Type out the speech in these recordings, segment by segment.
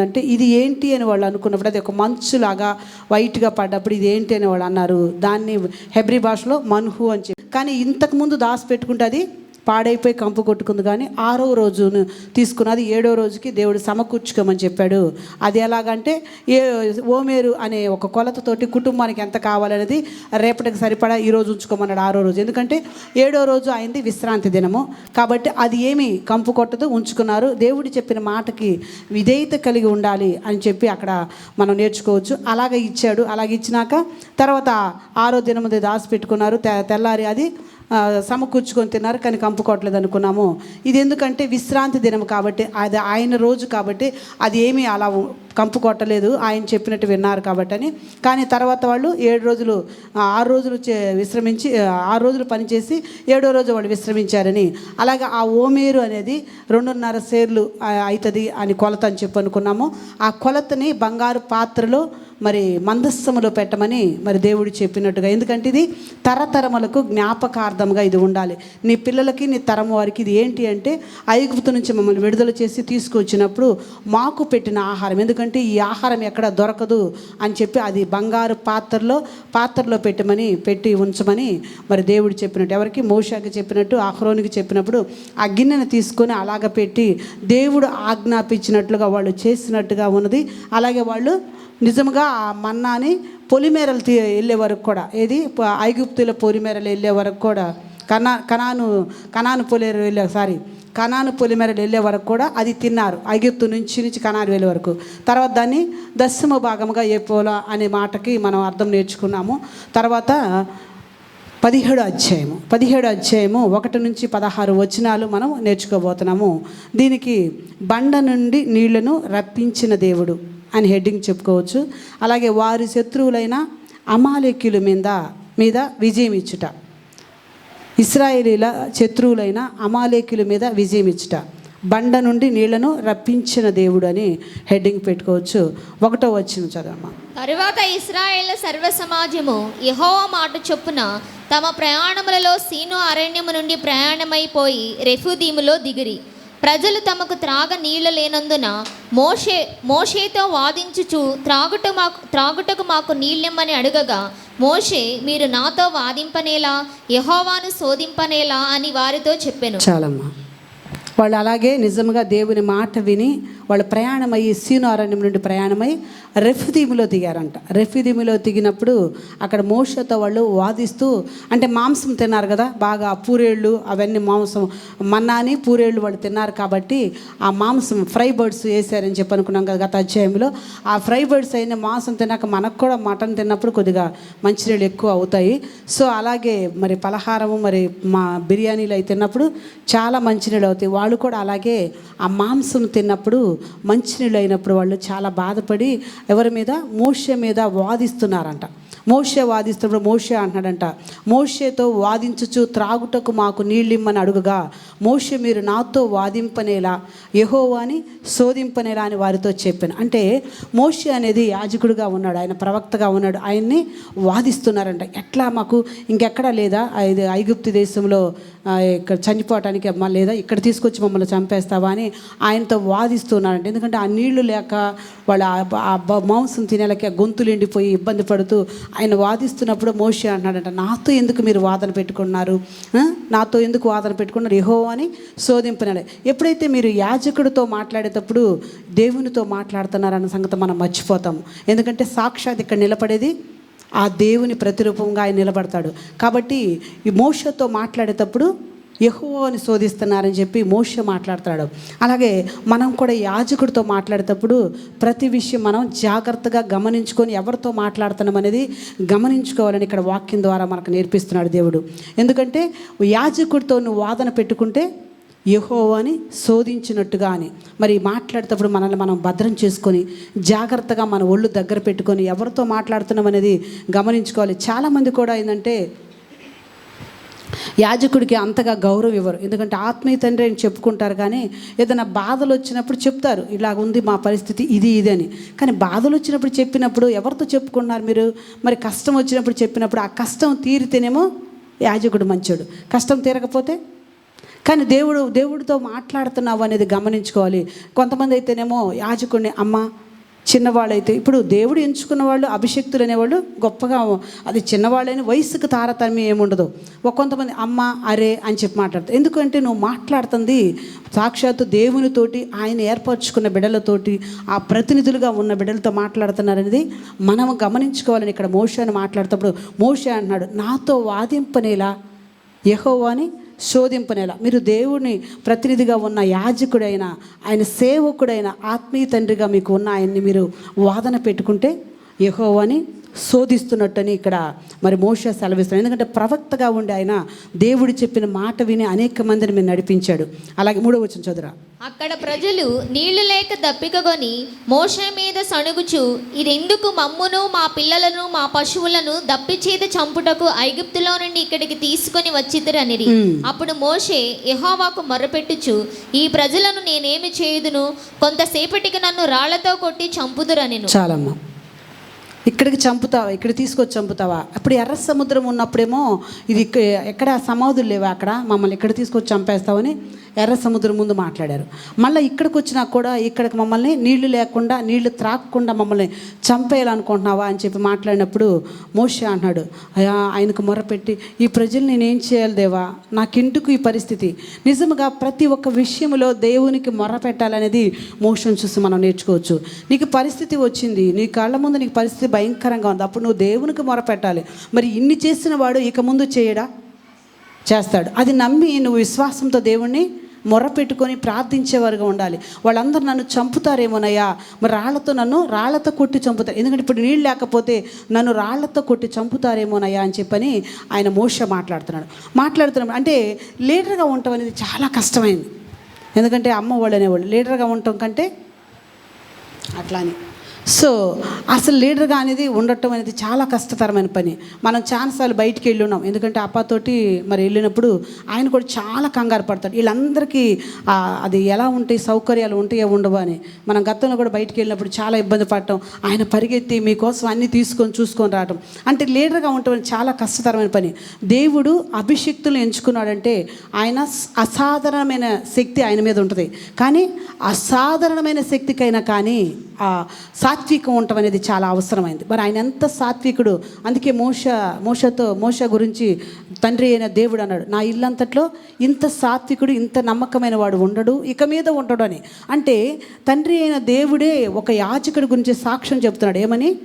అంటే ఇది ఏంటి అని వాళ్ళు అనుకున్నప్పుడు అది ఒక మంచులాగా వైట్గా పడ్డప్పుడు ఇది ఏంటి అని వాళ్ళు అన్నారు. దాన్ని హెబ్రి భాషలో మన్హు అని చెప్పి. కానీ ఇంతకు ముందు దాసి పెట్టుకుంటే అది పాడైపోయి కంపు కొట్టుకుంది. కానీ ఆరో రోజును తీసుకున్నది ఏడో రోజుకి దేవుడు సమకూర్చుకోమని చెప్పాడు. అది ఎలాగంటే ఏ ఓమేరు అనే ఒక కొలతతోటి కుటుంబానికి ఎంత కావాలనేది రేపటికి సరిపడా ఈ రోజు ఉంచుకోమన్నాడు ఆరో రోజు. ఎందుకంటే ఏడో రోజు అయింది విశ్రాంతి దినము. కాబట్టి అది ఏమి కంపు కొట్టదు ఉంచుకున్నారు. దేవుడు చెప్పిన మాటకి విధేయత కలిగి ఉండాలి అని చెప్పి అక్కడ మనం నేర్చుకోవచ్చు. అలాగే ఇచ్చాడు. అలాగ ఇచ్చినాక తర్వాత ఆరో దినముది దాచి పెట్టుకున్నారు తె- తెల్లారి అది సమకూర్చుకొని తిన్నారు కానీ కంపు కొట్టలేదు అనుకున్నాము. ఇది ఎందుకంటే విశ్రాంతి దినం కాబట్టి అది ఆయన రోజు కాబట్టి అది ఏమీ అలా ఉ- కంపు కొట్టలేదు ఆయన చెప్పినట్టు విన్నారు కాబట్టి అని కానీ తర్వాత వాళ్ళు ఏడు రోజులు ఆరు రోజులు చే- విశ్రమించి ఆరు రోజులు పనిచేసి ఏడో రోజు వాళ్ళు విశ్రమించారని. అలాగే ఆ ఓమేరు అనేది రెండున్నర సేర్లు అవుతుంది అని కొలత అని చెప్పి అనుకున్నాము. ఆ కొలతని బంగారు పాత్రలో మరి మందస్సములో పెట్టమని మరి దేవుడు చెప్పినట్టుగా. ఎందుకంటే ఇది తరతరములకు జ్ఞాపకార్థం జ్ఞాపకార్థంగా ఇది ఉండాలి. నీ పిల్లలకి నీ తరం వారికి ఇది ఏంటి అంటే ఐగుప్తు నుంచి మమ్మల్ని విడుదల చేసి తీసుకొచ్చినప్పుడు మాకు పెట్టిన ఆహారం. ఎందుకంటే ఈ ఆహారం ఎక్కడ దొరకదు అని చెప్పి అది బంగారు పాత్రలో పాత్రలో పెట్టమని పెట్టి ఉంచమని మరి దేవుడు చెప్పినట్టు ఎవరికి? మోషాకి చెప్పినట్టు ఆహ్రోనికి చెప్పినప్పుడు ఆ గిన్నెను తీసుకొని అలాగ పెట్టి దేవుడు ఆజ్ఞాపించినట్లుగా వాళ్ళు చేసినట్టుగా ఉన్నది. అలాగే వాళ్ళు నిజంగా ఆ మన్నాని పొలిమేరలు తీ వెళ్ళే వరకు కూడా ఏది? ఐగుప్తుల పొలిమేరలు వెళ్ళే వరకు కూడా కనా కనాను కనాను పొలేరు వెళ్ళే సారీ కనాను పొలిమేరలు వెళ్ళే వరకు కూడా అది తిన్నారు ఐగుప్తు నుంచి నుంచి కనాను వెళ్ళే వరకు. తర్వాత దాన్ని దశమ భాగముగా ఏ అనే మాటకి మనం అర్థం నేర్చుకున్నాము. తర్వాత పదిహేడు అధ్యాయము పదిహేడు అధ్యాయము ఒకటి నుంచి పదహారు వచనాలు మనం నేర్చుకోబోతున్నాము. దీనికి బండ నుండి నీళ్ళను రప్పించిన దేవుడు. అని హెడ్డింగ్ చెప్పుకోవచ్చు. అలాగే వారి శత్రువులైన అమాలేక్యుల మీద మీద విజయం ఇచ్చుట. ఇస్రాయేలీల శత్రువులైన అమాలేకుల మీద విజయం ఇచ్చుట. బండ నుండి నీళ్ళను రప్పించిన దేవుడు అని హెడ్డింగ్ పెట్టుకోవచ్చు. ఒకటో వచ్చిన చదవమ్మ. తరువాత ఇస్రాయేల్ సర్వ సమాజము యహో మాట చొప్పున తమ ప్రయాణములలో సీను అరణ్యము నుండి ప్రయాణమైపోయి రెఫుదీములో దిగిరి. ప్రజలు తమకు త్రాగ నీళ్ళు లేనందున మోషే మోషేతో వాదించుచు త్రాగుట మాకు త్రాగుటకు మాకు నీళ్ళెమ్మని అడగగా మోషే మీరు నాతో వాదింపనేలా? యహోవాను శోధింపనేలా? అని వారితో చెప్పాను. చాలమ్మా. వాళ్ళు అలాగే నిజంగా దేవుని మాట విని వాళ్ళు ప్రయాణమై సీను అరణ్యం నుండి ప్రయాణమై రెఫ్దీములో దిగారంట. రెఫ్దీములో దిగినప్పుడు అక్కడ మోషతో వాళ్ళు వాదిస్తూ అంటే మాంసం తిన్నారు కదా బాగా పూరేళ్ళు అవన్నీ మాంసం మన్నాని పూరేళ్ళు వాళ్ళు తిన్నారు కాబట్టి ఆ మాంసం ఫ్రై బర్డ్స్ వేసారని చెప్పి అనుకున్నాం కదా గత అధ్యాయంలో. ఆ ఫ్రై బర్డ్స్ అయిన మాంసం తిన్నాక మనకు కూడా మటన్ తిన్నప్పుడు కొద్దిగా మంచినీళ్ళు ఎక్కువ అవుతాయి. సో అలాగే మరి పలహారము మరి మా బిర్యానీలు అవి తిన్నప్పుడు చాలా మంచినీళ్ళు అవుతాయి. వాళ్ళు కూడా అలాగే ఆ మాంసం తిన్నప్పుడు మంచినీళ్ళు అయినప్పుడు వాళ్ళు చాలా బాధపడి ఎవరి మీద మోష మీద వాదిస్తున్నారంట. మోషే వాదిస్తున్నప్పుడు మోషే అంటున్నాడంట మోషేతో వాదించుచు త్రాగుటకు మాకు నీళ్ళిమ్మని అడుగుగా మోషే మీరు నాతో వాదింపనేలా యహోవాని శోధింపనేలా అని వారితో చెప్పాను. అంటే మోషే అనేది యాజకుడిగా ఉన్నాడు ఆయన ప్రవక్తగా ఉన్నాడు ఆయన్ని వాదిస్తున్నారంట. ఎట్లా మాకు ఇంకెక్కడా లేదా? ఇది ఐగుప్తు దేశంలో ఇక్కడ చనిపోవటానికి లేదా? ఇక్కడ తీసుకొచ్చి మమ్మల్ని చంపేస్తావా అని ఆయనతో వాదిస్తున్నారంట. ఎందుకంటే ఆ నీళ్ళు లేక వాళ్ళ ఆ మాంసం తినేలకి గొంతులు ఎండిపోయి ఇబ్బంది పడుతూ ఆయన వాదిస్తున్నప్పుడు మోషే అంటున్నాడంట నాతో ఎందుకు మీరు వాదన పెట్టుకున్నారు? నాతో ఎందుకు వాదన పెట్టుకున్నారు? యహో అని శోధింపనాడు ఎప్పుడైతే మీరు యాజకుడితో మాట్లాడేటప్పుడు దేవునితో మాట్లాడుతున్నారన్న సంగతి మనం మర్చిపోతాం. ఎందుకంటే సాక్షాత్ ఇక్కడ నిలబడేది ఆ దేవుని ప్రతిరూపంగా ఆయన నిలబడతాడు. కాబట్టి ఈ మోషతో మాట్లాడేటప్పుడు యెహోవాని శోధిస్తున్నారని చెప్పి మోష మాట్లాడతాడు అలాగే మనం కూడా యాజకుడితో మాట్లాడేటప్పుడు ప్రతి విషయం మనం జాగ్రత్తగా గమనించుకొని ఎవరితో మాట్లాడుతున్నాం అనేది గమనించుకోవాలని ఇక్కడ వాక్యం ద్వారా మనకు నేర్పిస్తున్నాడు దేవుడు. ఎందుకంటే యాజకుడితో నువ్వు వాదన పెట్టుకుంటే యహోవాని శోధించినట్టుగా అని. మరి మాట్లాడేటప్పుడు మనల్ని మనం భద్రం చేసుకొని జాగ్రత్తగా మన ఒళ్ళు దగ్గర పెట్టుకొని ఎవరితో మాట్లాడుతున్నాం అనేది గమనించుకోవాలి. చాలామంది కూడా ఏంటంటే యాజకుడికి అంతగా గౌరవం ఇవ్వరు. ఎందుకంటే ఆత్మీయ తండ్రి అని చెప్పుకుంటారు కానీ ఏదైనా బాధలు వచ్చినప్పుడు చెప్తారు ఇలా ఉంది మా పరిస్థితి ఇది ఇది అని. కానీ బాధలు వచ్చినప్పుడు చెప్పినప్పుడు ఎవరితో చెప్పుకున్నారు మీరు? మరి కష్టం వచ్చినప్పుడు చెప్పినప్పుడు ఆ కష్టం తీరితేనేమో యాజకుడు మంచోడు. కష్టం తీరకపోతే? కానీ దేవుడు దేవుడితో మాట్లాడుతున్నావు అనేది గమనించుకోవాలి. కొంతమంది అయితేనేమో యాజకుడిని అమ్మ చిన్నవాళ్ళైతే ఇప్పుడు దేవుడు ఎంచుకున్న వాళ్ళు అభిషక్తులు అనేవాళ్ళు గొప్పగా అది చిన్నవాళ్ళైన వయసుకు తారతమ్యం ఏముండదు. ఒక కొంతమంది అమ్మ అరే అని చెప్పి మాట్లాడతారు. ఎందుకంటే నువ్వు మాట్లాడుతుంది సాక్షాత్తు దేవునితోటి ఆయన ఏర్పరచుకున్న బిడ్డలతోటి ఆ ప్రతినిధులుగా ఉన్న బిడ్డలతో మాట్లాడుతున్నారనేది మనం గమనించుకోవాలని ఇక్కడ మోషాను మాట్లాడేటప్పుడు మాట్లాడుతప్పుడు మోష అంటున్నాడు నాతో వాదింపనేలా? యెహోవాని శోధింపనేలా మీరు దేవుని ప్రతినిధిగా ఉన్న యాజకుడైన ఆయన సేవకుడైన ఆత్మీయ తండ్రిగా మీకు ఉన్న ఆయన్ని మీరు వాదన పెట్టుకుంటే యెహోవాని శోధిస్తున్నట్టని ఇక్కడ మరి మోష సెలవిస్తున్నాడు ఎందుకంటే ప్రవక్తగా ఉండి ఆయన దేవుడు చెప్పిన మాట విని అనేక మందిని మీరు నడిపించాడు. అలాగే మూడో వచ్చిన చదురా అక్కడ ప్రజలు నీళ్ళు లేక దప్పికగొని మోషే మీద సణుగుచు ఇదెందుకు మమ్మును మా పిల్లలను మా పశువులను దప్పిచేత చంపుటకు ఐగుప్తులో నుండి ఇక్కడికి తీసుకొని వచ్చిద్దరనిరి అప్పుడు మోషే యెహోవాకు మొరపెట్టుచు ఈ ప్రజలను నేనేమి చేయుదును? కొంతసేపటికి నన్ను రాళ్ళతో కొట్టి చంపుదురనెను చాలమ్మా. ఇక్కడికి చంపుతావా? ఇక్కడ తీసుకొచ్చి చంపుతావా? అప్పుడు ఎర్ర సముద్రం ఉన్నప్పుడేమో ఇది ఎక్కడ సమాధులు లేవా అక్కడ? మమ్మల్ని ఇక్కడ తీసుకొచ్చి చంపేస్తావని ఎర్ర సముద్రం ముందు మాట్లాడారు. మళ్ళీ ఇక్కడికి వచ్చినా కూడా ఇక్కడికి మమ్మల్ని నీళ్ళు లేకుండా నీళ్ళు త్రాగకుండా మమ్మల్ని చంపేయాలనుకుంటున్నావా అని చెప్పి మాట్లాడినప్పుడు మోషే అన్నాడు అయా ఆయనకు మొరపెట్టి ఈ ప్రజలు నేనేం చేయాలి దేవా? నాకింటుకు ఈ పరిస్థితి? నిజంగా ప్రతి ఒక్క విషయంలో దేవునికి మొర పెట్టాలనేది మోషన్ చూసి మనం నేర్చుకోవచ్చు. నీకు పరిస్థితి వచ్చింది నీ కళ్ళ ముందు నీకు పరిస్థితి భయంకరంగా ఉంది. అప్పుడు నువ్వు దేవునికి మొర పెట్టాలి. మరి ఇన్ని చేసిన వాడు ఇక ముందు చేయడా? చేస్తాడు. అది నమ్మి నువ్వు విశ్వాసంతో దేవుణ్ణి మొర పెట్టుకొని ప్రార్థించేవారుగా ఉండాలి. వాళ్ళందరూ నన్ను చంపుతారేమోనయ్యా? మరి రాళ్ళతో నన్ను రాళ్ళతో కొట్టి చంపుతారు. ఎందుకంటే ఇప్పుడు నీళ్ళు లేకపోతే నన్ను రాళ్ళతో కొట్టి చంపుతారేమోనయ్యా అని చెప్పని ఆయన మోష మాట్లాడుతున్నాడు. మాట్లాడుతున్నాడు అంటే లీడర్గా ఉండటం అనేది చాలా కష్టమైంది. ఎందుకంటే అమ్మ వాళ్ళు అనేవాళ్ళు. లీడర్గా ఉండటం కంటే అట్లా అని సో అసలు లీడర్గా అనేది ఉండటం అనేది చాలా కష్టతరమైన పని. మనం చాలాసార్లు బయటికి వెళ్ళి ఉన్నాం. ఎందుకంటే అప్పతోటి మరి వెళ్ళినప్పుడు ఆయన కూడా చాలా కంగారు పడతాడు. వీళ్ళందరికీ అది ఎలా ఉంటాయి సౌకర్యాలు ఉంటాయో ఉండవు అని. మనం గతంలో కూడా బయటికి వెళ్ళినప్పుడు చాలా ఇబ్బంది పడటం. ఆయన పరిగెత్తి మీకోసం అన్నీ తీసుకొని చూసుకొని రావటం. అంటే లీడర్గా ఉండటం చాలా కష్టతరమైన పని. దేవుడు అభిషక్తులు ఎంచుకున్నాడంటే ఆయన అసాధారణమైన శక్తి ఆయన మీద ఉంటుంది. కానీ అసాధారణమైన శక్తికైనా కానీ సాత్వికం ఉండటం అనేది చాలా అవసరమైంది. మరి ఆయన ఎంత సాత్వికుడు? అందుకే మోష మోషతో మోష గురించి తండ్రి అయిన దేవుడు అన్నాడు నా ఇల్లంతట్లో ఇంత సాత్వికుడు ఇంత నమ్మకమైన వాడు ఉండడు ఇక మీద ఉండడు అని. అంటే తండ్రి అయిన దేవుడే ఒక యాచకుడి గురించి సాక్ష్యం చెబుతున్నాడు. ఏమని?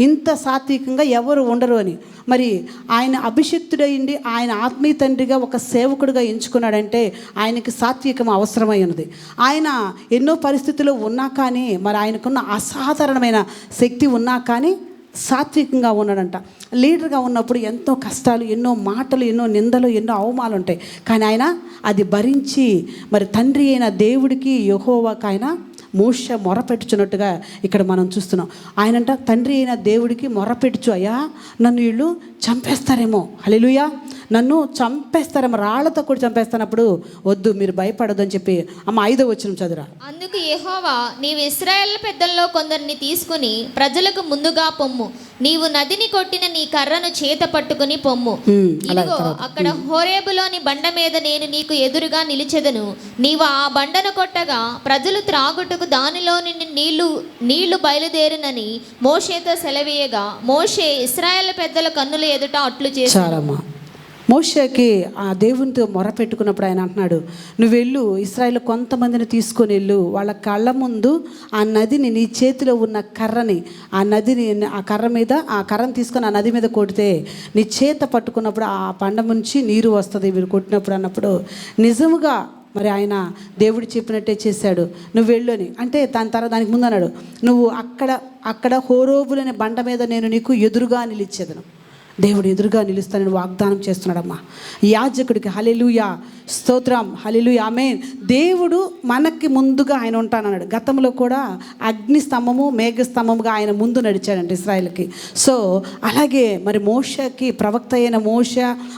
ఇంత సాత్వికంగా ఎవరు ఉండరు అని. మరి ఆయన అభిషక్తుడైండి ఆయన ఆత్మీయ తండ్రిగా ఒక సేవకుడిగా ఎంచుకున్నాడంటే ఆయనకి సాత్వికం అవసరమైనది ఆయన ఎన్నో పరిస్థితుల్లో ఉన్నా కానీ మరి ఆయనకున్న అసాధారణమైన శక్తి ఉన్నా కానీ సాత్వికంగా ఉన్నాడంట. లీడర్గా ఉన్నప్పుడు ఎంతో కష్టాలు ఎన్నో మాటలు ఎన్నో నిందలు ఎన్నో అవమానాలు ఉంటాయి కానీ ఆయన అది భరించి మరి తండ్రి అయిన దేవుడికి యహోవాకు ఆయన మోష మొరపెట్టుచున్నట్టుగా ఇక్కడ మనం చూస్తున్నాం. ఆయనంట తండ్రి అయిన దేవుడికి మొరపెట్టుచు అయ్యా నన్ను వీళ్ళు చంపేస్తారేమో. హల్లెలూయా. నన్ను చంపేస్తారేమో రాళ్ళతో కూడా చంపేస్తానప్పుడు వద్దు మీరు భయపడదు అని చెప్పి అమ్మ ఐదో వచ్చిన చదురా అందుకు యెహోవా నీవు ఇస్రాయేల్ పెద్దల్లో కొందరిని తీసుకుని ప్రజలకు ముందుగా పొమ్ము. నీవు నదిని కొట్టిన నీ కర్రను చేత పట్టుకుని పొమ్ము. ఇదిగో అక్కడ హోరేబులోని బండ మీద నేను నీకు ఎదురుగా నిలిచెదను. నీవు ఆ బండను కొట్టగా ప్రజలు త్రాగుటకు దానిలో నుండి నీళ్ళు నీళ్ళు బయలుదేరినని మోషేతో సెలవీయగా మోషే ఇస్రాయేల్ పెద్దల కన్నుల ఎదుట అట్లు చేశారమ్మా మోషేకి మోషకి ఆ దేవునితో మొర పెట్టుకున్నప్పుడు ఆయన అంటున్నాడు నువ్వు వెళ్ళు ఇస్రాయేల్ కొంతమందిని తీసుకొని వెళ్ళు. వాళ్ళ కళ్ళ ముందు ఆ నదిని నీ చేతిలో ఉన్న కర్రని ఆ నదిని ఆ కర్ర మీద ఆ కర్రను తీసుకొని ఆ నది మీద కొడితే నీ చేత పట్టుకున్నప్పుడు ఆ పండ నుంచి నీరు వస్తుంది. వీరు కొట్టినప్పుడు అన్నప్పుడు నిజముగా మరి ఆయన దేవుడు చెప్పినట్టే చేశాడు. నువ్వు వెళ్ళని అంటే దాని తర్వాత దానికి ముందు అన్నాడు నువ్వు అక్కడ అక్కడ హోరోబులనే బండ మీద నేను నీకు ఎదురుగా నిలిచేదను. దేవుడు ఎదురుగా నిలుస్తానని వాగ్దానం చేస్తున్నాడమ్మా. యాజకుడికి హలెలుయా స్తోత్రం హలెలుయా ఆమె దేవుడు మనకి ముందుగా ఆయన ఉంటానన్నాడు. గతంలో కూడా అగ్ని స్తంభము మేఘ స్తంభముగా ఆయన ముందు నడిచాడంట ఇస్రాయల్కి. సో అలాగే మరి మోషకి ప్రవక్త అయిన మోష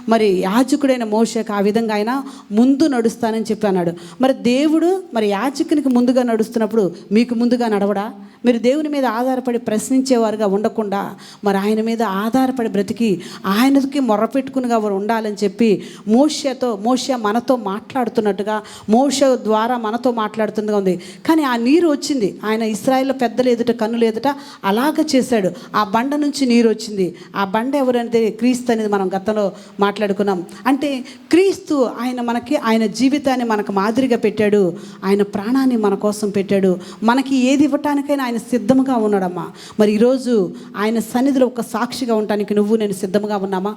మరి యాజకుడైన మోషకి ఆ విధంగా ఆయన ముందు నడుస్తానని చెప్పి అన్నాడు. మరి దేవుడు మరి యాజకునికి ముందుగా నడుస్తున్నప్పుడు మీకు ముందుగా నడవడా? మీరు దేవుని మీద ఆధారపడి ప్రశ్నించేవారుగా ఉండకుండా మరి ఆయన మీద ఆధారపడి బ్రతికి కలిగి ఆయనకి మొరపెట్టుకుని వారు ఉండాలని చెప్పి మోషతో మోష మనతో మాట్లాడుతున్నట్టుగా మోష ద్వారా మనతో మాట్లాడుతున్నగా ఉంది. కానీ ఆ నీరు వచ్చింది. ఆయన ఇస్రాయేల్ పెద్దలు ఎదుట కన్నులు ఎదుట అలాగ చేశాడు. ఆ బండ నుంచి నీరు వచ్చింది. ఆ బండ ఎవరంటే క్రీస్తు అనేది మనం గతంలో మాట్లాడుకున్నాం. అంటే క్రీస్తు ఆయన మనకి ఆయన జీవితాన్ని మనకు మాదిరిగా పెట్టాడు. ఆయన ప్రాణాన్ని మన కోసం పెట్టాడు. మనకి ఏది ఇవ్వటానికైనా ఆయన సిద్ధంగా ఉన్నాడమ్మా. మరి ఈరోజు ఆయన సన్నిధిలో ఒక సాక్షిగా ఉండటానికి నువ్వు నేను సిద్ధంగా ఉన్నామా?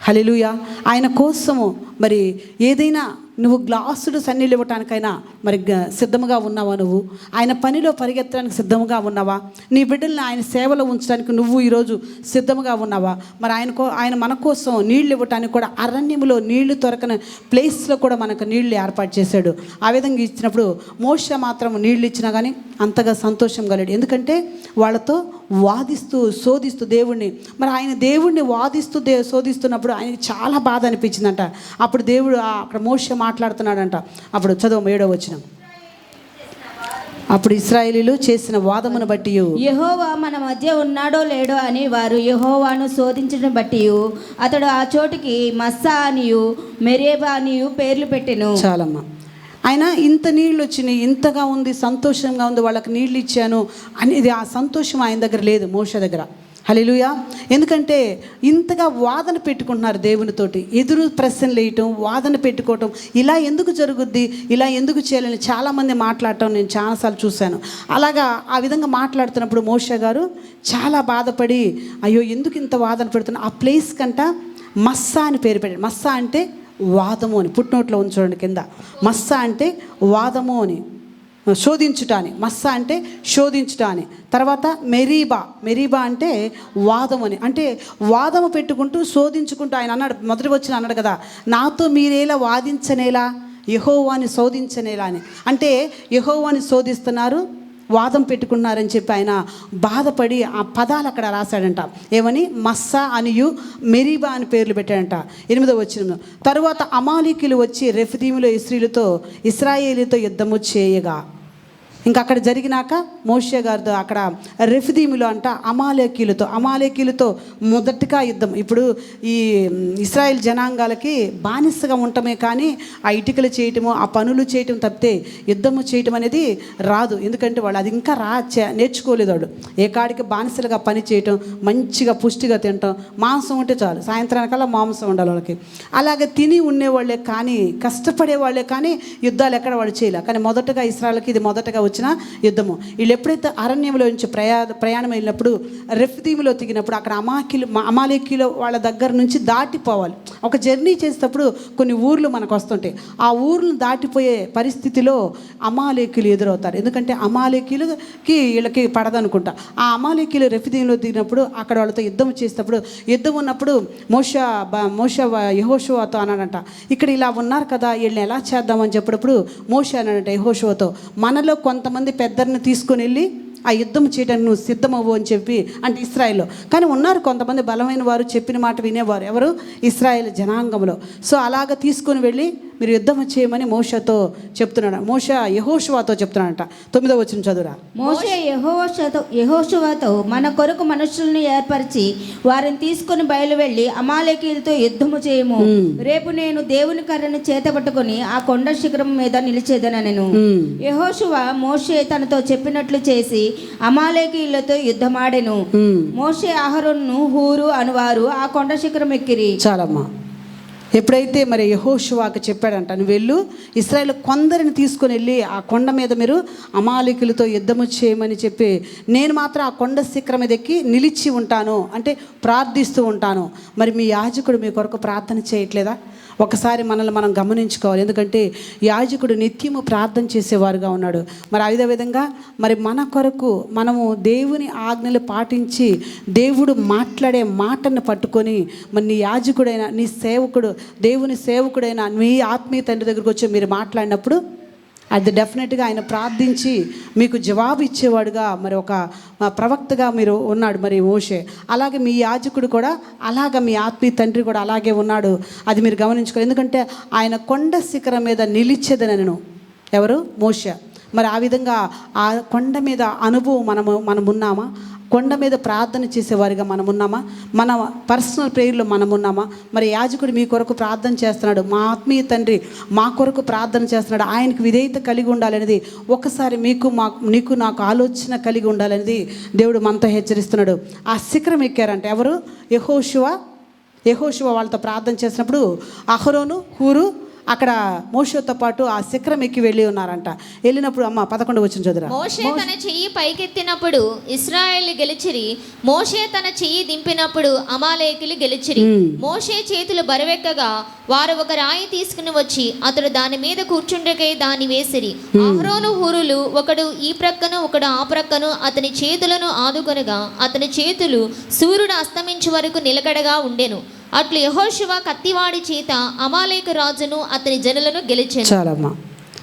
హలిలుయ ఆయన కోసము మరి ఏదైనా నువ్వు గ్లాసుడు సన్నీళ్ళు ఇవ్వటానికైనా మరి సిద్ధముగా ఉన్నావా నువ్వు? ఆయన పనిలో పరిగెత్తడానికి సిద్ధముగా ఉన్నావా? నీ బిడ్డల్ని ఆయన సేవలో ఉంచడానికి నువ్వు ఈరోజు సిద్ధముగా ఉన్నావా? మరి ఆయన కో ఆయన మన కోసం నీళ్ళు ఇవ్వటానికి కూడా అరణ్యములో నీళ్ళు దొరకని ప్లేస్లో కూడా మనకు నీళ్ళు ఏర్పాటు చేశాడు. ఆ విధంగా ఇచ్చినప్పుడు మోష మాత్రం నీళ్ళు ఇచ్చినా కానీ అంతగా సంతోషం కలిగాడు ఎందుకంటే వాళ్ళతో వాదిస్తూ శోధిస్తూ దేవుణ్ణి మరి ఆయన దేవుణ్ణి వాదిస్తూ దే శోధిస్తున్నప్పుడు ఆయనకి చాలా బాధ అనిపించిందంట. అప్పుడు దేవుడు అక్కడ మోష మాట్లాడుతున్నాడంట. అప్పుడు చదువు ఏడో వచ్చిన అప్పుడు ఇస్రాయేలీలు చేసిన వాదమును బట్టి యెహోవా మన మధ్య ఉన్నాడో లేడో అని వారు యెహోవాను శోధించడం బట్టి అతడు ఆ చోటికి మస్సా అనియు మెరేబా అనియు పేర్లు పెట్టెను. చాలమ్మా. ఆయన ఇంత నీళ్ళు వచ్చినాయి ఇంతగా ఉంది సంతోషంగా ఉంది వాళ్ళకి నీళ్ళు ఇచ్చాను అనేది ఆ సంతోషం ఆయన దగ్గర లేదు మోష దగ్గర. హలిలుయా ఎందుకంటే ఇంతగా వాదన పెట్టుకుంటున్నారు దేవునితోటి. ఎదురు ప్రశ్నలు వేయటం వాదన పెట్టుకోవటం. ఇలా ఎందుకు జరుగుద్ది? ఇలా ఎందుకు చేయాలని చాలామంది మాట్లాడటం నేను చాలాసార్లు చూశాను. అలాగా ఆ విధంగా మాట్లాడుతున్నప్పుడు మోష గారు చాలా బాధపడి అయ్యో ఎందుకు ఇంత వాదన పెడుతున్నా ఆ ప్లేస్ కంట మస్సా అని పేరు పెట్టాడు. మస్సా అంటే వాదము అని పుట్నోట్లో ఉంచండి కింద. మస్సా అంటే వాదము అని. శోధించుట అని మస్స అంటే శోధించుట అని తర్వాత మెరీబా. మెరీబా అంటే వాదము అని. అంటే వాదము పెట్టుకుంటూ శోధించుకుంటూ ఆయన అన్నాడు. మొదటి వచ్చిన అన్నాడు కదా నాతో మీరేలా వాదించనేలా? యహోవాని శోధించనేలా? అని. అంటే యహోవాని శోధిస్తున్నారు వాదం పెట్టుకున్నారని చెప్పి ఆయన బాధపడి ఆ పదాలు అక్కడ రాశాడంట. ఏమని? మస్సా అనియు మెరీబా అని పేర్లు పెట్టాడంట. ఎనిమిదో వచ్చిన తరువాత అమాలికులు వచ్చి రెఫ్దీములో ఇస్రీలతో ఇస్రాయేలీతో యుద్ధము చేయగా ఇంకా అక్కడ జరిగినాక మోషే గారితో అక్కడ రెఫ్దీములో అంట అమాలేకీలతో అమాలేకీలతో మొదటిగా యుద్ధం. ఇప్పుడు ఈ ఇస్రాయిల్ జనాంగాలకి బానిసగా ఉండటమే కానీ ఆ ఇటుకలు చేయటము ఆ పనులు చేయటం తప్పితే యుద్ధము చేయటం అనేది రాదు. ఎందుకంటే వాళ్ళు అది ఇంకా రా నేర్చుకోలేదు వాడు ఏ కాడికి బానిసలుగా పని చేయటం మంచిగా పుష్టిగా తినటం మాంసం ఉంటే చాలు. సాయంత్రానికల్లా మాంసం ఉండాలి వాళ్ళకి. అలాగే తిని ఉండేవాళ్ళే కానీ కష్టపడే వాళ్ళే కానీ యుద్ధాలు ఎక్కడ వాళ్ళు చేయలే. కానీ మొదటగా ఇస్రాయల్కి ఇది మొదటగా వచ్చిన యుద్ధము. వీళ్ళు ఎప్పుడైతే అరణ్యంలో నుంచి ప్రయా ప్రయాణం వెళ్ళినప్పుడు రెఫ్దీములో దిగినప్పుడు అక్కడ అమాకిలు అమాలేకిలో వాళ్ళ దగ్గర నుంచి దాటిపోవాలి. ఒక జర్నీ చేసేటప్పుడు కొన్ని ఊర్లు మనకు వస్తుంటాయి. ఆ ఊర్లు దాటిపోయే పరిస్థితిలో అమాలేకీలు ఎదురవుతారు. ఎందుకంటే అమాలేకీలకి వీళ్ళకి పడదనుకుంటా. ఆ అమాలేకీలు రెఫిదీన్లో దిగినప్పుడు అక్కడ వాళ్ళతో యుద్ధం చేసేటప్పుడు యుద్ధం ఉన్నప్పుడు మోష బ- మోష యహోషువాతో అన్నాడంట. ఇక్కడ ఇలా ఉన్నారు కదా వీళ్ళని ఎలా చేద్దామని చెప్పినప్పుడు మోష అన్నాడంట యహోషువాతో. మనలో కొంతమంది పెద్దరిని తీసుకొని వెళ్ళి ఆ యుద్ధం చేయడానికి నువ్వు సిద్ధమవ్వు అని చెప్పి అంటే ఇస్రాయిల్లో. కానీ ఉన్నారు కొంతమంది బలమైన వారు చెప్పిన మాట వినేవారు. ఎవరు? ఇస్రాయేల్ జనాంగంలో సో అలాగ తీసుకొని వెళ్ళి మీరు యుద్ధం చేయమని మోషతో చెప్తున్నాడు. మోష యహోషువాతో చెప్తున్నాడంట. తొమ్మిదో వచ్చిన చదువురా. మోషే యెహోషతో యెహోషువతో మన కొరకు మనుషుల్ని ఏర్పరిచి వారిని తీసుకొని బయలు వెళ్ళి అమాలేకీలతో యుద్ధము చేయము. రేపు నేను దేవుని కర్రను చేతపట్టుకొని ఆ కొండ శిఖరం మీద నిలిచేదనను ఉమ్. యెహోషువ మోషే తనతో చెప్పినట్లు చేసి అమాలేకీలతో యుద్ధమాడెను. మోషే అహరోను హూరు అనువారు ఆ కొండ శిఖరం ఎక్కిరి. చాలమ్మా. ఎప్పుడైతే మరి యహోషువాకు చెప్పాడంట నువ్వు వెళ్ళు ఇస్రాయల్ కొందరిని తీసుకొని వెళ్ళి ఆ కొండ మీద మీరు అమాలికులతో యుద్ధము చేయమని చెప్పి నేను మాత్రం ఆ కొండ శిఖరం మీద ఎక్కి నిలిచి ఉంటాను అంటే ప్రార్థిస్తూ ఉంటాను. మరి మీ యాజకుడు మీ కొరకు ప్రార్థన చేయట్లేదా? ఒకసారి మనల్ని మనం గమనించుకోవాలి. ఎందుకంటే యాజకుడు నిత్యము ప్రార్థన చేసేవారుగా ఉన్నాడు. మరి అదే విధంగా మరి మన కొరకు మనము దేవుని ఆజ్ఞలు పాటించి దేవుడు మాట్లాడే మాటను పట్టుకొని మరి నీ యాజకుడైన నీ సేవకుడు దేవుని సేవకుడైన మీ ఆత్మీయ తండ్రి దగ్గరకు వచ్చి మీరు మాట్లాడినప్పుడు అది డెఫినెట్గా ఆయన ప్రార్థించి మీకు జవాబు ఇచ్చేవాడుగా మరి ఒక ప్రవక్తగా మీరు ఉన్నాడు మరి మోషే. అలాగే మీ యాజకుడు కూడా అలాగ మీ ఆత్మీయ తండ్రి కూడా అలాగే ఉన్నాడు అది మీరు గమనించుకోవాలి. ఎందుకంటే ఆయన కొండ శిఖరం మీద నిలిచేదనను ఎవరు? మోషే. మరి ఆ విధంగా ఆ కొండ మీద అనుభవం మనము మనం ఉన్నామా కొండ మీద ప్రార్థన చేసేవారిగా మనం ఉన్నామా మన పర్సనల్ ప్రేయర్లో మనం ఉన్నామా మరి యాజకుడు మీ కొరకు ప్రార్థన చేస్తున్నాడు. మా ఆత్మీయ తండ్రి మా కొరకు ప్రార్థన చేస్తున్నాడు. ఆయనకు విధేయత కలిగి ఉండాలనేది ఒకసారి మీకు మా నీకు నాకు ఆలోచన కలిగి ఉండాలనేది దేవుడు మనతో హెచ్చరిస్తున్నాడు. ఆ శిఖరం ఎక్కారంట. ఎవరు? యహోశివ యహోశివ వాళ్ళతో ప్రార్థన చేసినప్పుడు అహరోను హూరు అక్కడ మోషతో పాటు ఆ శిఖరం ఎక్కి వెళ్ళి ఉన్నారంట. వెళ్ళినప్పుడు అమ్మ పదకొండు వచ్చిన చదురా మోషే తన చెయ్యి పైకెత్తినప్పుడు ఇస్రాయేల్ గెలిచిరి. మోషే తన చెయ్యి దింపినప్పుడు అమాలేకులు గెలిచిరి. మోషే చేతులు బరువెక్కగా వారు ఒక రాయి తీసుకుని వచ్చి అతడు దాని మీద కూర్చుండకై దాన్ని వేసిరి. అహరోను హురులు ఒకడు ఈ ప్రక్కను ఒకడు ఆ ప్రక్కను అతని చేతులను ఆదుకొనగా అతని చేతులు సూర్యుడు అస్తమించు వరకు నిలకడగా ఉండెను. అట్లు యహోశివ కత్తివాడి చేత అమాలేక రాజును అతని జనులను గెలిచెను. చాలమ్మా.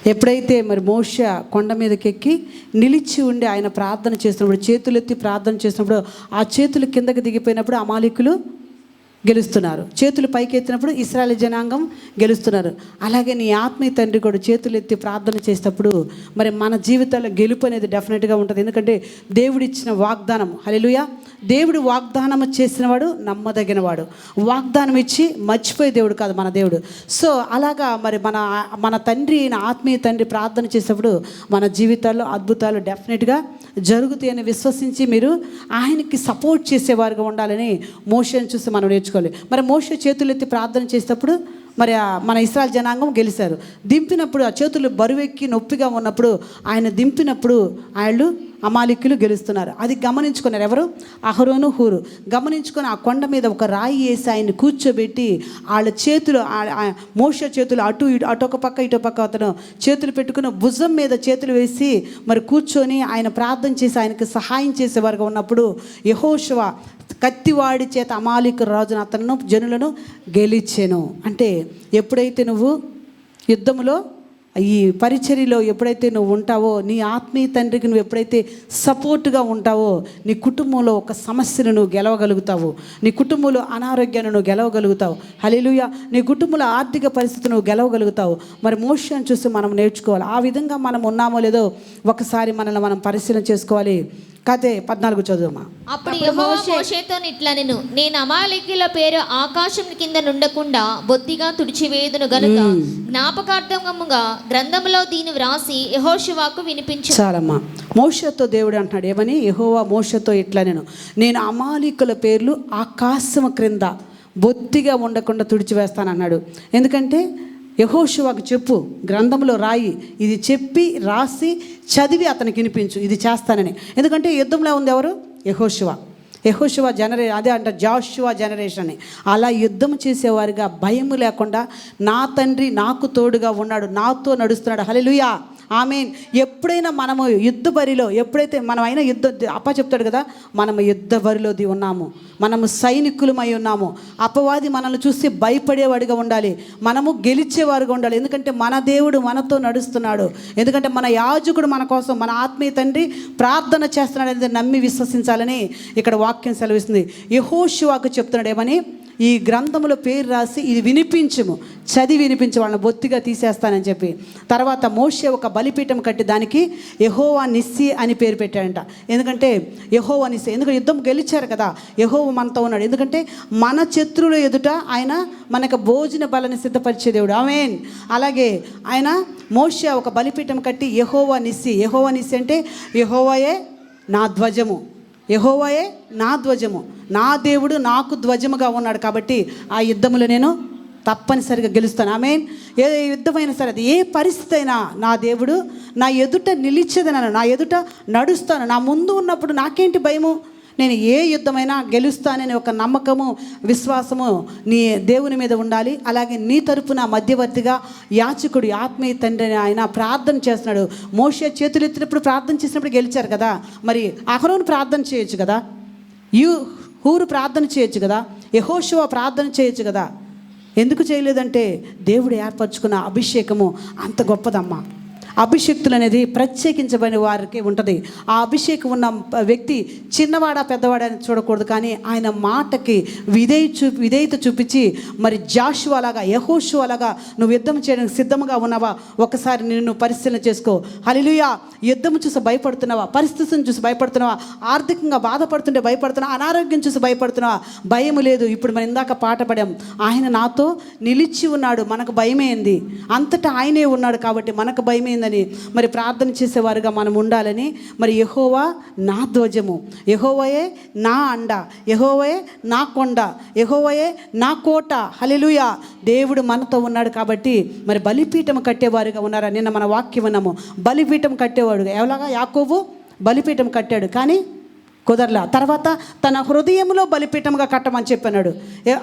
ఎప్పుడైతే మరి మోష కొండ మీదకెక్కి నిలిచి ఉండి ఆయన ప్రార్థన చేసినప్పుడు చేతులు ఎత్తి ప్రార్థన చేసినప్పుడు ఆ చేతులు కిందకి దిగిపోయినప్పుడు అమాలికులు గెలుస్తున్నారు. చేతులు పైకెత్తినప్పుడు ఇస్రాయల్ జనాంగం గెలుస్తున్నారు. అలాగే నీ ఆత్మీయ తండ్రి కూడా చేతులు ఎత్తి ప్రార్థన చేసేటప్పుడు మరి మన జీవితాల్లో గెలుపు అనేది డెఫినెట్గా ఉంటుంది. ఎందుకంటే దేవుడిచ్చిన వాగ్దానం హల్లెలూయా దేవుడు వాగ్దానం చేసినవాడు నమ్మదగినవాడు. వాగ్దానం ఇచ్చి మర్చిపోయే దేవుడు కాదు మన దేవుడు. సో అలాగా మరి మన మన తండ్రి అయిన ఆత్మీయ తండ్రి ప్రార్థన చేసేటప్పుడు మన జీవితాల్లో అద్భుతాలు డెఫినెట్గా జరుగుతాయని విశ్వసించి మీరు ఆయనకి సపోర్ట్ చేసేవారుగా ఉండాలని మోషన్ చూసి మనం నేర్చుకోవాలి మరి మోష చేతులు ఎత్తి ప్రార్థన చేసేటప్పుడు మరి మన ఇస్రాయల్ జనాంగం గెలిచారు దింపినప్పుడు ఆ చేతులు బరువెక్కి నొప్పిగా ఉన్నప్పుడు ఆయన దింపినప్పుడు వాళ్ళు అమాలిక్యులు గెలుస్తున్నారు. అది గమనించుకున్నారు ఎవరు? అహరోను హూరు. గమనించుకొని ఆ కొండ మీద ఒక రాయి వేసి ఆయన్ని కూర్చోబెట్టి వాళ్ళ చేతులు ఆ- మోష చేతులు అటు ఇటు అటు ఒక పక్క ఇటు పక్క అతను చేతులు పెట్టుకుని భుజం మీద చేతులు వేసి మరి కూర్చొని ఆయన ప్రార్థన చేసి ఆయనకి సహాయం చేసేవారుగా ఉన్నప్పుడు యహోశవ కత్తివాడి చేత అమాలిక రాజును అతను జనులను గెలిచెను. అంటే ఎప్పుడైతే నువ్వు యుద్ధములో ఈ పరిచర్యలో ఎప్పుడైతే నువ్వు ఉంటావో నీ ఆత్మీయ తండ్రికి నువ్వు ఎప్పుడైతే సపోర్ట్గా ఉంటావో నీ కుటుంబంలో ఒక సమస్యను నువ్వు గెలవగలుగుతావు. నీ కుటుంబంలో అనారోగ్యాన్ని నువ్వు గెలవగలుగుతావు. హలిలుయ నీ కుటుంబంలో ఆర్థిక పరిస్థితి నువ్వు గెలవగలుగుతావు. మరి మోషన్ చూసి మనం నేర్చుకోవాలి. ఆ విధంగా మనం ఉన్నామో లేదో ఒకసారి మనల్ని మనం పరిశీలన చేసుకోవాలి. కథే పద్నాలుగు చదువుమా? అప్పుడు యెహోవా మోషేతో ఇట్లనెను నేను అమాలేకుల పేరు ఆకాశం కింద నుండకుండా బొత్తిగా తుడిచివేదును గనుక జ్ఞాపకార్థముగా గ్రంథంలో దీని వ్రాసి యహోశివాకు వినిపించు. చాలమ్మా. మోషతో దేవుడు అంటున్నాడు ఏమని? యహోవా మోషతో ఇట్లా నేను. నేను అమాలికుల పేర్లు ఆకాశం క్రింద బొత్తిగా ఉండకుండా తుడిచివేస్తానన్నాడు. ఎందుకంటే యహోశివాకు చెప్పు గ్రంథంలో రాయి ఇది చెప్పి రాసి చదివి అతనికి వినిపించు ఇది చేస్తానని. ఎందుకంటే యుద్ధంలో ఉంది ఎవరు? యహోశివా యహోశివ జనరే అదే అంట జాషువ జనరేషన్ అని. అలా యుద్ధం చేసేవారిగా భయం లేకుండా నా తండ్రి నాకు తోడుగా ఉన్నాడు నాతో నడుస్తున్నాడు. హల్లెలూయా! ఆమె ఎప్పుడైనా మనము యుద్ధ బరిలో ఎప్పుడైతే మనం అయినా యుద్ధ అప్ప చెప్తాడు కదా మనము యుద్ధ బరిలోది ఉన్నాము. మనము సైనికులమై ఉన్నాము. అపవాది మనల్ని చూసి భయపడేవాడిగా ఉండాలి. మనము గెలిచేవారుగా ఉండాలి. ఎందుకంటే మన దేవుడు మనతో నడుస్తున్నాడు. ఎందుకంటే మన యాజకుడు మన కోసం మన ఆత్మీయ తండ్రి ప్రార్థన చేస్తున్నాడు అనేది నమ్మి విశ్వసించాలని ఇక్కడ వాక్యం సెలవిస్తుంది. యహోషివాకు చెప్తున్నాడు ఏమని? ఈ గ్రంథములో పేరు రాసి ఇది వినిపించము. చదివి వినిపించి వాళ్ళని బొత్తిగా తీసేస్తానని చెప్పి. తర్వాత మోషే ఒక బలిపీఠం కట్టి దానికి యహోవా నిస్సి అని పేరు పెట్టాడంట. ఎందుకంటే యహోవా నిస్సి ఎందుకంటే యుద్ధం గెలిచారు కదా యహోవ మనతో ఉన్నాడు. ఎందుకంటే మన శత్రువుల ఎదుట ఆయన మనకు భోజన బలని సిద్ధపరిచే దేవుడు. ఆమెన్. అలాగే ఆయన మోషే ఒక బలిపీఠం కట్టి యహోవా నిస్సి యహోవా నిస్సి అంటే యహోవాయే నా ధ్వజము. యహోవాయే నా ధ్వజము. నా దేవుడు నాకు ధ్వజముగా ఉన్నాడు కాబట్టి ఆ యుద్ధములో నేను తప్పనిసరిగా గెలుస్తాను. ఐ మీన్ ఏ యుద్ధమైనా సరే అది ఏ పరిస్థితి అయినా నా దేవుడు నా ఎదుట నిలిచేదనను నా ఎదుట నడుస్తాను. నా ముందు ఉన్నప్పుడు నాకేంటి భయము? నేను ఏ యుద్ధమైనా గెలుస్తానని ఒక నమ్మకము విశ్వాసము నీ దేవుని మీద ఉండాలి. అలాగే నీ తరపున మధ్యవర్తిగా యాచకుడు ఆత్మీయ తండ్రిని ఆయన ప్రార్థన చేస్తున్నాడు. మోషే చేతులు ఎత్తినప్పుడు ప్రార్థన చేసినప్పుడు గెలిచారు కదా. మరి అహరోను ప్రార్థన చేయొచ్చు కదా? యు హూరు ప్రార్థన చేయొచ్చు కదా? యహోషువ ప్రార్థన చేయొచ్చు కదా? ఎందుకు చేయలేదంటే దేవుడు ఏర్పరచుకున్న అభిషేకము అంత గొప్పదమ్మా. అభిషక్తులు అనేది ప్రత్యేకించబడిన వారికి ఉంటుంది. ఆ అభిషేకం ఉన్న వ్యక్తి చిన్నవాడా పెద్దవాడా అని చూడకూడదు. కానీ ఆయన మాటకి విధేయ చూ విధేయత చూపించి మరి జాషు అలాగా యహోషు అలాగా నువ్వు యుద్ధం చేయడానికి సిద్ధంగా ఉన్నావా? ఒకసారి నిన్ను పరిశీలన చేసుకో. హలిలుయా యుద్ధం చూసి భయపడుతున్నావా? పరిస్థితిని చూసి భయపడుతున్నావా? ఆర్థికంగా బాధపడుతుంటే భయపడుతున్నావా? అనారోగ్యం చూసి భయపడుతున్నావా? భయం లేదు. ఇప్పుడు మనం ఇందాక పాట పడాం. ఆయన నాతో నిలిచి ఉన్నాడు. మనకు భయమేంది అంతటా ఆయనే ఉన్నాడు కాబట్టి మనకు భయమైంది జరిగిందని మరి ప్రార్థన చేసేవారుగా మనం ఉండాలని మరి యహోవా నా ధ్వజము. యహోవయే నా అండ. యహోవయే నా కొండ. యహోవయే నా కోట. హలెలుయా దేవుడు మనతో ఉన్నాడు కాబట్టి మరి బలిపీఠం కట్టేవారుగా ఉన్నారా నిన్న మన వాక్యం ఉన్నాము బలిపీఠం కట్టేవాడు ఎవలాగా? యాకోబు బలిపీఠం కట్టాడు. కానీ కుదరలా. తర్వాత తన హృదయంలో బలిపీఠంగా కట్టమని చెప్పినాడు.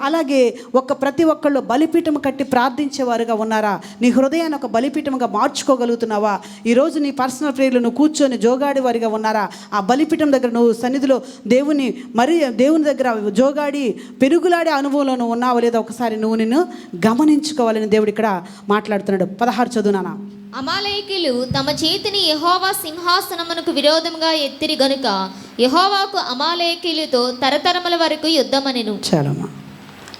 అలాగే ఒక ప్రతి ఒక్కళ్ళు బలిపీఠం కట్టి ప్రార్థించేవారుగా ఉన్నారా? నీ హృదయాన్ని ఒక బలిపీఠంగా మార్చుకోగలుగుతున్నావా? ఈరోజు నీ పర్సనల్ ప్రేయర్లు నువ్వు కూర్చొని జోగాడి వారిగా ఉన్నారా? ఆ బలిపీఠం దగ్గర నువ్వు సన్నిధిలో దేవుని మరి దేవుని దగ్గర జోగాడి పెరుగులాడే అనుభవంలో నువ్వు ఉన్నావా లేదా ఒకసారి నువ్వు నిన్ను గమనించుకోవాలని దేవుడు ఇక్కడ మాట్లాడుతున్నాడు. పదహారు చదువునానా అమాలేకీలు తమ చేతిని యహోవా సింహాసనమునకు విరోధముగా ఎత్తిరి గనుక యహోవాకు అమాలేకీలతో తరతరముల వరకు యుద్ధమనెను. చాలమ్మా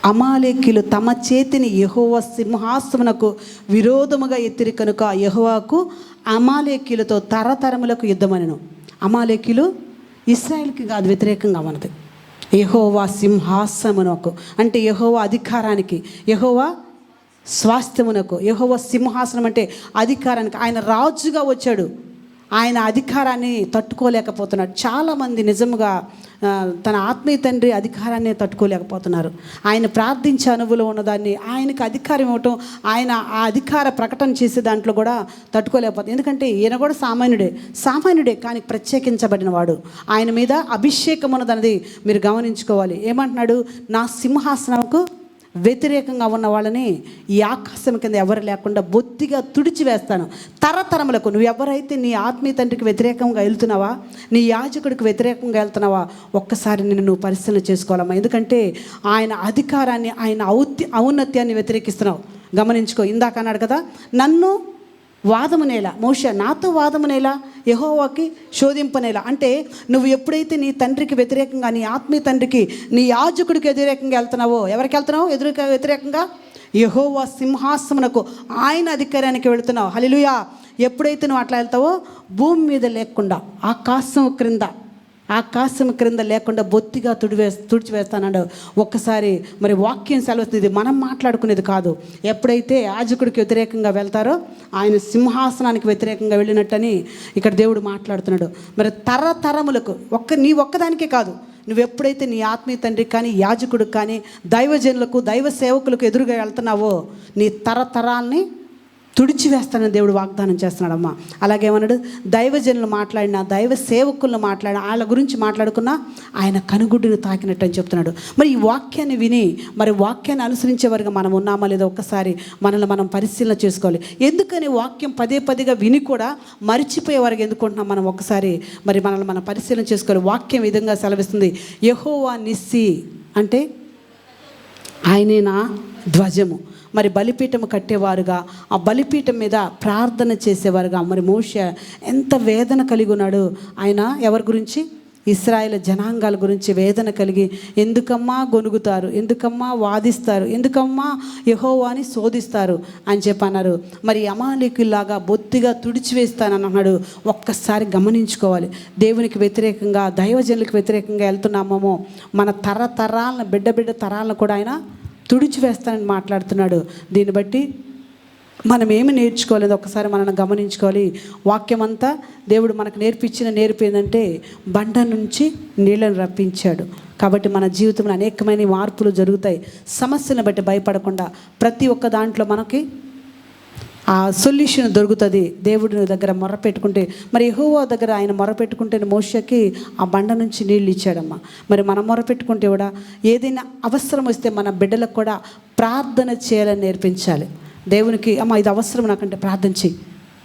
అమాలేకీలు తమ చేతిని యహోవ సింహాసమునకు విరోధముగా ఎత్తిరి కనుక యహోవాకు అమాలేకీలతో తరతరములకు యుద్ధమనెను. అమాలేకీలు ఇస్రాయల్కి కాదు వ్యతిరేకంగా మనది యహోవా సింహాసమునకు అంటే యహోవా అధికారానికి యహోవా స్వాస్థ్యమునకు. యహోవ సింహాసనం అంటే అధికారానికి. ఆయన రాజుగా వచ్చాడు. ఆయన అధికారాన్ని తట్టుకోలేకపోతున్నాడు. చాలామంది నిజముగా తన ఆత్మీయ తండ్రి అధికారాన్ని తట్టుకోలేకపోతున్నారు. ఆయన ప్రార్థించే అనుభవం ఉన్నదాన్ని ఆయనకు అధికారం ఇవ్వటం ఆయన ఆ అధికార ప్రకటన చేసే దాంట్లో కూడా తట్టుకోలేకపోతుంది ఎందుకంటే ఈయన కూడా సామాన్యుడే. సామాన్యుడే కానీ ప్రత్యేకించబడిన వాడు. ఆయన మీద అభిషేకం ఉన్నదన్నది మీరు గమనించుకోవాలి. ఏమంటున్నాడు? నా సింహాసనంకు వ్యతిరేకంగా ఉన్న వాళ్ళని ఈ ఆకాశం కింద ఎవరు లేకుండా బొత్తిగా తుడిచివేస్తాను తరతరములకు నువ్వు ఎవరైతే నీ ఆత్మీయ తండ్రికి వ్యతిరేకంగా వెళ్తున్నావా నీ యాజకుడికి వ్యతిరేకంగా వెళ్తున్నావా ఒక్కసారి నిన్ను నువ్వు పరిశీలన చేసుకోవాలమ్మా. ఎందుకంటే ఆయన అధికారాన్ని ఆయన ఔత్య ఔన్నత్యాన్ని వ్యతిరేకిస్తున్నావు. గమనించుకో ఇందాక అన్నాడు కదా నన్ను వాదమునేలా మోష నాతో వాదమునేలా యహోవాకి శోధింపనేలా. అంటే నువ్వు ఎప్పుడైతే నీ తండ్రికి వ్యతిరేకంగా నీ ఆత్మీయ తండ్రికి నీ యాజకుడికి వ్యతిరేకంగా వెళ్తున్నావో ఎవరికి వెళ్తున్నావు? ఎదురు వ్యతిరేకంగా? యహోవా సింహాసమునకు ఆయన అధికారానికి వెళుతున్నావు. హలిలుయా ఎప్పుడైతే నువ్వు అట్లా వెళ్తావో భూమి మీద లేకుండా ఆకాశం క్రింద ఆకాశం క్రింద లేకుండా బొత్తిగా తుడివే తుడిచివేస్తానన్నాడు ఒక్కసారి మరి వాక్యం సెలవుతుంది మనం మాట్లాడుకునేది కాదు. ఎప్పుడైతే యాజకుడికి వ్యతిరేకంగా వెళ్తారో ఆయన సింహాసనానికి వ్యతిరేకంగా వెళ్ళినట్టని ఇక్కడ దేవుడు మాట్లాడుతున్నాడు. మరి తరతరములకు ఒక్క నీ ఒక్కదానికే కాదు. నువ్వు ఎప్పుడైతే నీ ఆత్మీయ తండ్రి కానీ యాజకుడికి కానీ దైవజనులకు దైవ సేవకులకు ఎదురుగా వెళ్తున్నావో నీ తరతరాల్ని తుడిచివేస్తానని దేవుడు వాగ్దానం చేస్తున్నాడమ్మా. అలాగేమన్నాడు దైవజనులు మాట్లాడిన దైవ సేవకులను మాట్లాడిన వాళ్ళ గురించి మాట్లాడుకున్నా ఆయన కనుగుడ్డును తాకినట్టు అని చెప్తున్నాడు. మరి ఈ వాక్యాన్ని విని మరి వాక్యాన్ని అనుసరించే వారికి మనం ఉన్నామా లేదా ఒక్కసారి మనల్ని మనం పరిశీలన చేసుకోవాలి. ఎందుకని వాక్యం పదే పదేగా విని కూడా మరిచిపోయే వారికి ఎందుకుంటున్నాం మనం ఒక్కసారి? మరి మనల్ని మనం పరిశీలన చేసుకోవాలి. వాక్యం విధంగా సెలవిస్తుంది? యహోవా నిస్సి అంటే ఆయనే నా ధ్వజము. మరి బలిపీఠము కట్టేవారుగా ఆ బలిపీఠం మీద ప్రార్థన చేసేవారుగా. మరి మోష ఎంత వేదన కలిగి ఉన్నాడు. ఆయన ఎవరి గురించి? ఇస్రాయేల్ జనాంగాల గురించి వేదన కలిగి ఎందుకమ్మా గొనుగుతారు? ఎందుకమ్మా వాదిస్తారు? ఎందుకమ్మా యహోవాని శోధిస్తారు? అని చెప్పి అన్నారు మరి అమాలికుల్లాగా బొత్తిగా తుడిచివేస్తానని అన్నాడు ఒక్కసారి గమనించుకోవాలి. దేవునికి వ్యతిరేకంగా దైవజనులకు వ్యతిరేకంగా వెళ్తున్నామేమో. మన తరతరాలను బిడ్డ బిడ్డ తరాలను కూడా ఆయన తుడిచివేస్తానని మాట్లాడుతున్నాడు. దీన్ని బట్టి మనం ఏమి నేర్చుకోలేదు ఒకసారి మనల్ని గమనించుకోవాలి. వాక్యం అంతా దేవుడు మనకు నేర్పించిన నేర్పు ఏంటంటే బండ నుంచి నీళ్ళను రప్పించాడు. కాబట్టి మన జీవితంలో అనేకమైన మార్పులు జరుగుతాయి. సమస్యలను బట్టి భయపడకుండా ప్రతి ఒక్క దాంట్లో మనకి ఆ సొల్యూషన్ దొరుకుతుంది. దేవుడి దగ్గర మొర పెట్టుకుంటే మరి యెహోవా దగ్గర ఆయన మొర పెట్టుకుంటే మోషకి ఆ బండ నుంచి నీళ్ళు ఇచ్చాడమ్మా. మరి మనం మొర పెట్టుకుంటే కూడా ఏదైనా అవసరం వస్తే మన బిడ్డలకు కూడా ప్రార్థన చేయాలని నేర్పించాలి. దేవునికి అమ్మ ఇది అవసరం నాకంటే ప్రార్థన చెయ్యి.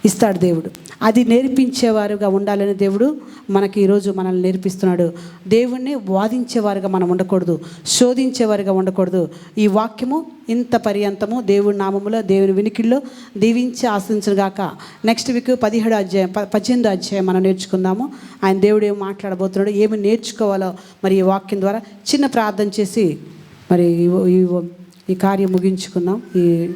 ఇస్తాడు దేవుడు. అది నేర్పించేవారుగా ఉండాలని దేవుడు మనకి ఈరోజు మనల్ని నేర్పిస్తున్నాడు. దేవుణ్ణి వాదించేవారుగా మనం ఉండకూడదు శోధించేవారుగా ఉండకూడదు. ఈ వాక్యము ఇంత పర్యంతము దేవుడి నామములో దేవుని వినికిల్లో దీవించి ఆశించను గాక. నెక్స్ట్ వీక్ పదిహేడు అధ్యాయం ప- పద్దెనిమిదో అధ్యాయం మనం నేర్చుకుందాము. ఆయన దేవుడు ఏం మాట్లాడబోతున్నాడు ఏమి నేర్చుకోవాలో మరి ఈ వాక్యం ద్వారా చిన్న ప్రార్థన చేసి మరి ఈ ఈ కార్యం ముగించుకుందాం. ఈ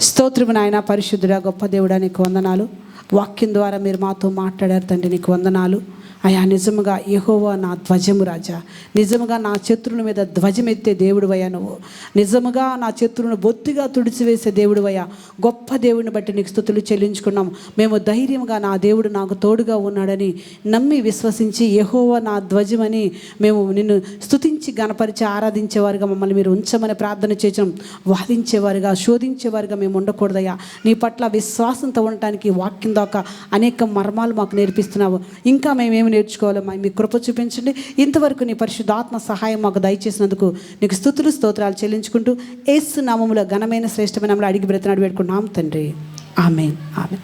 స్తోత్రము నాయన పరిశుద్ధుడా గొప్ప దేవుడా నీకు వందనాలు. వాక్యం ద్వారా మీరు మాతో మాట్లాడారు తండ్రి నీకు వందనాలు. అయా నిజముగా యహోవా నా ధ్వజము రాజా. నిజముగా నా శత్రువుల మీద ధ్వజమెత్తే దేవుడు నువ్వు. నిజముగా నా శత్రువును బొత్తిగా తుడిచివేసే దేవుడువయ్యా. గొప్ప దేవుడిని బట్టి నీకు స్థుతులు చెల్లించుకున్నాం. మేము ధైర్యంగా నా దేవుడు నాకు తోడుగా ఉన్నాడని నమ్మి విశ్వసించి యహోవా నా ధ్వజమని మేము నిన్ను స్థుతించి గణపరిచి ఆరాధించేవారుగా మమ్మల్ని మీరు ఉంచమని ప్రార్థన చేసాం వాదించేవారుగా శోధించేవారుగా మేము ఉండకూడదయ్యా. నీ పట్ల విశ్వాసంతో ఉండటానికి వాక్యం దాకా అనేక మర్మాలు మాకు నేర్పిస్తున్నావు. ఇంకా మేమేమి నేర్చుకోవాలో మీ కృప చూపించండి. ఇంతవరకు నీ పరిశుద్ధాత్మ సహాయం మాకు దయచేసినందుకు నీకు స్థుతులు స్తోత్రాలు చెల్లించుకుంటూ ఏసు నామములో ఘనమైన శ్రేష్టమైన అడిగి బ్రతనాడు పెట్టుకున్నాం తండ్రి. ఆమె ఆమె